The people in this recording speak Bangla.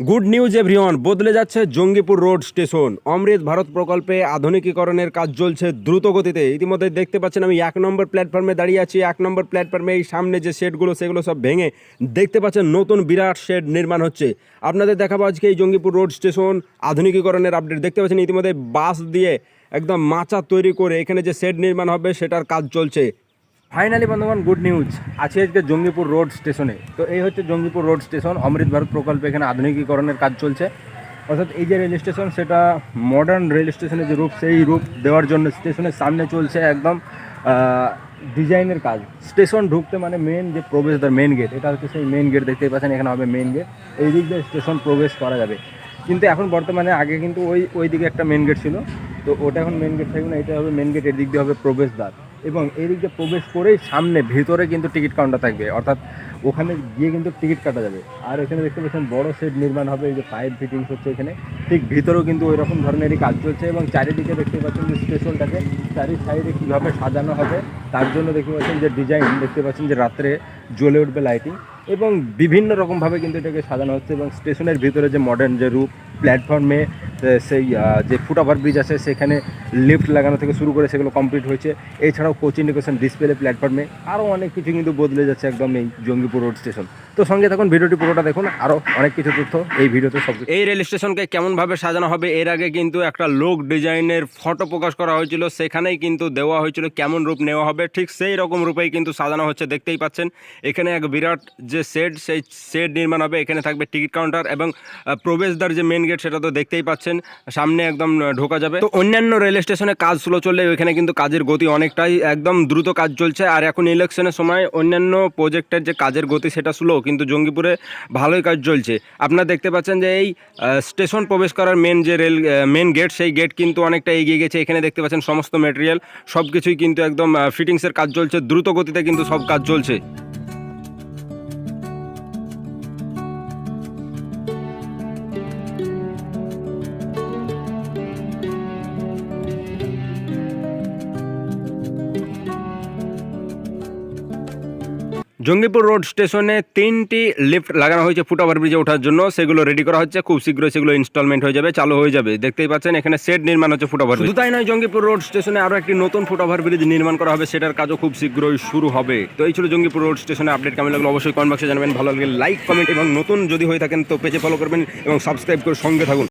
Good news, everyone. বদলে যাচ্ছে জঙ্গিপুর রোড স্টেশন। অমৃত ভারত প্রকল্পে আধুনিকীকরণের কাজ চলছে দ্রুত গতিতে ইতিমধ্যে দেখতে পাচ্ছেন আমি, এক নম্বর প্ল্যাটফর্মে দাঁড়িয়ে আছি, এক নম্বর প্ল্যাটফর্মে এই সামনে যে শেডগুলো, সেগুলো সব ভেঙে দেখতে পাচ্ছেন নতুন বিরাট শেড নির্মাণ হচ্ছে। আপনাদের দেখাবো আজকে এই জঙ্গিপুর রোড স্টেশন আধুনিকীকরণের আপডেট। দেখতে পাচ্ছেন ইতিমধ্যে বাস দিয়ে একদম মাচা তৈরি করে এখানে যে শেড নির্মাণ হবে, সেটার কাজ চলছে। ফাইনালি বন্ধুগণ গুড নিউজ আছি আজকে জঙ্গিপুর রোড স্টেশনে তো এই হচ্ছে জঙ্গিপুর রোড স্টেশন অমৃত ভারত প্রকল্পে এখানে আধুনিকীকরণের কাজ চলছে। অর্থাৎ এই যে রেল স্টেশন সেটা মডার্ন রেল স্টেশনের যে রূপ, সেই রূপ দেওয়ার জন্য স্টেশনের সামনে চলছে একদম ডিজাইনের কাজ। স্টেশন ঢুকতে মানে মেন যে প্রবেশদ্বার মেন গেট এটা হচ্ছে সেই মেন গেট দেখতেই পাচ্ছেন, এখানে হবে মেন গেট এই দিক দিয়ে স্টেশন প্রবেশ করা যাবে। কিন্তু এখন বর্তমানে আগে কিন্তু ওই ওই দিকে একটা মেন গেট ছিল। তো ওটা এখন মেন গেট থাকবে না, এটা হবে মেন গেটের দিক দিয়ে হবে প্রবেশদ্বার। এবং এই দিক দিয়ে প্রবেশ করেই সামনে, ভেতরে কিন্তু টিকিট কাউন্টার থাকবে। অর্থাৎ ওখানে গিয়ে কিন্তু টিকিট কাটা যাবে। আর এখানে দেখতে পাচ্ছেন বড় সেট নির্মাণ হবে, এই যে পাইপ ফিটিংস হচ্ছে এখানে। ঠিক ভিতরেও কিন্তু ওই রকম ধরনেরই কাজ চলছে এবং চারিদিকে দেখতে পাচ্ছেন যে স্টেশনটাকে চারি সাইডে কীভাবে সাজানো হবে, তার জন্য দেখতে পাচ্ছেন যে ডিজাইন, দেখতে পাচ্ছেন যে রাত্রে জ্বলে উঠবে লাইটিং এবং বিভিন্ন রকমভাবে কিন্তু এটাকে সাজানো হচ্ছে এবং স্টেশনের ভিতরে যে মডার্ন যে রূপ প্ল্যাটফর্মে সেই যে ফুটওভার ব্রিজ আছে, সেখানে লিফট লাগানো থেকে শুরু করে সেগুলো কমপ্লিট হয়েছে। এছাড়াও কোচিং এডুকেশন ডিসপ্লে প্ল্যাটফর্মে আরও অনেক কিছু কিন্তু বদলে যাচ্ছে একদম এই জঙ্গিপুর রোড স্টেশন তো সঙ্গে থাকুন, ভিডিওটি পুরোটা দেখুন আরও অনেক কিছু তথ্য এই ভিডিওতে সব এই রেল স্টেশনকে কেমনভাবে সাজানো হবে, এর আগে কিন্তু একটা লোক ডিজাইনের ফটো প্রকাশ করা হয়েছিল, সেখানেই কিন্তু দেওয়া হয়েছিল কেমন রূপ নেওয়া হবে, ঠিক সেই রকম রূপেই কিন্তু সাজানো হচ্ছে, দেখতেই পাচ্ছেন। এখানে এক বিরাট যে শেড সেই শেড নির্মাণ হবে, এখানে থাকবে টিকিট কাউন্টার এবং প্রবেশদ্বার যে মেন গেট সেটা তো দেখতেই পাচ্ছেন। সামনে একদম ঢোকা যাবে। তো অন্যান্য রেল স্টেশনে কাজ স্লো চললে এখানে কিন্তু কাজের গতি অনেকটাই, একদম দ্রুত কাজ চলছে। আর এখন ইলেকশনের সময় অন্যান্য প্রজেক্টের যে কাজের গতি সেটা স্লো কিন্তু জঙ্গিপুরে ভালোই কাজ চলছে। আপনারা দেখতে পাচ্ছেন যে এই স্টেশন প্রবেশ করার মেন যে রেল মেন গেট সেই গেট কিন্তু অনেকটা এগিয়ে গেছে। এখানে দেখতে পাচ্ছেন সমস্ত মেটেরিয়াল সব কিছুই কিন্তু একদম ফিটিংসের কাজ চলছে। দ্রুত গতিতে কিন্তু সব কাজ চলছে। জঙ্গিপুর রোড স্টেশনে তিনটি লিফট লাগানো হয়েছে ফুটওভার ব্রিজে ওঠার জন্য। সেগুলো রেডি করা হচ্ছে। খুব শীঘ্রই সেগুলো ইনস্টলমেন্ট হয়ে যাবে চালু হয়ে যাবে। দেখতেই পাচ্ছেন এখানে সেট নির্মাণ হচ্ছে ফুটওভার শুধু তাই নয় জঙ্গিপুর রোড স্টেশনে আরও একটি নতুন ফুটওভার ব্রিজ নির্মাণ করা হবে। সেটার কাজও খুব শীঘ্রই শুরু হবে। তো এই ছিল জঙ্গিপুর রোড স্টেশনে আপডেট কেমন লাগল অবশ্যই কমেন্ট বক্সে জানাবেন। ভালো লাগলে লাইক কমেন্ট এবং নতুন যদি হয়ে থাকেন তো পেজে ফলো করবেন এবং সাবস্ক্রাইব করে সঙ্গে থাকুন।